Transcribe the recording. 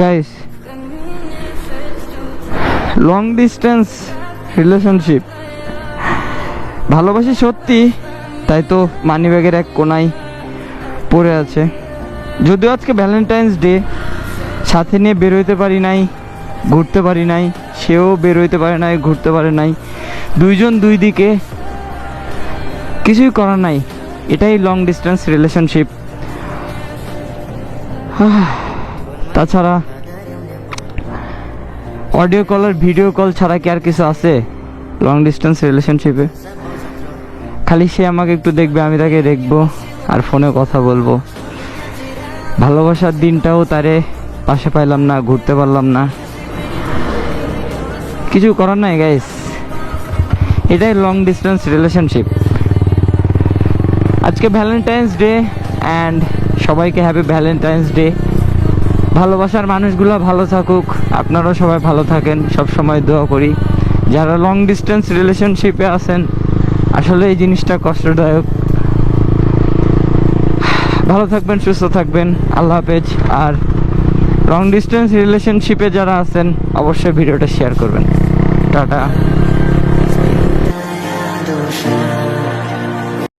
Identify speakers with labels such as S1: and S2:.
S1: Guys long distance relationship ভালোবাসি সত্যি, তাই তো মানিব্যাগের এক কোনায় পড়ে আছে। যদিও আজকে ভ্যালেন্টাইন্স ডে সাথে নিয়ে বেরোইতে পারি নাই, ঘুরতে পারি নাই, সেও বেরোইতে পারে নাই, ঘুরতে পারে নাই। দুইজন দুই দিকে কিছুই করার নাই, এটাই লং ডিস্টেন্স রিলেশনশিপ তাছাড়া অডিও কল আর ভিডিও কল ছাড়া কি আর কিছু আছে? লং ডিস্টেন্স রিলেশনশিপে খালি সে আমাকে একটু দেখবে, আমি তাকে দেখব আর ফোনে কথা বলব। ভালোবাসার দিনটাও তারে পাশে পাইলাম না, ঘুরতে পারলাম না। কিছু করার নাই গাইস এটাই লং ডিস্টেন্স রিলেশনশিপ আজকে ভ্যালেন্টাইন্স ডে অ্যান্ড সবাইকে হ্যাপি ভ্যালেন্টাইন্স ডে ভালোবাসার মানুষগুলো ভালো থাকুক। আপনারাও সবাই ভালো থাকেন। সব সময় দোয়া করি। যারা লং ডিস্টেন্স রিলেশনশিপে আছেন, আসলে এই জিনিসটা কষ্টদায়ক। ভালো থাকবেন, সুস্থ থাকবেন। আল্লাহ হাফেজ। আর লং ডিস্টেন্স রিলেশনশিপে যারা আছেন, অবশ্যই ভিডিওটা শেয়ার করবেন। টাটা।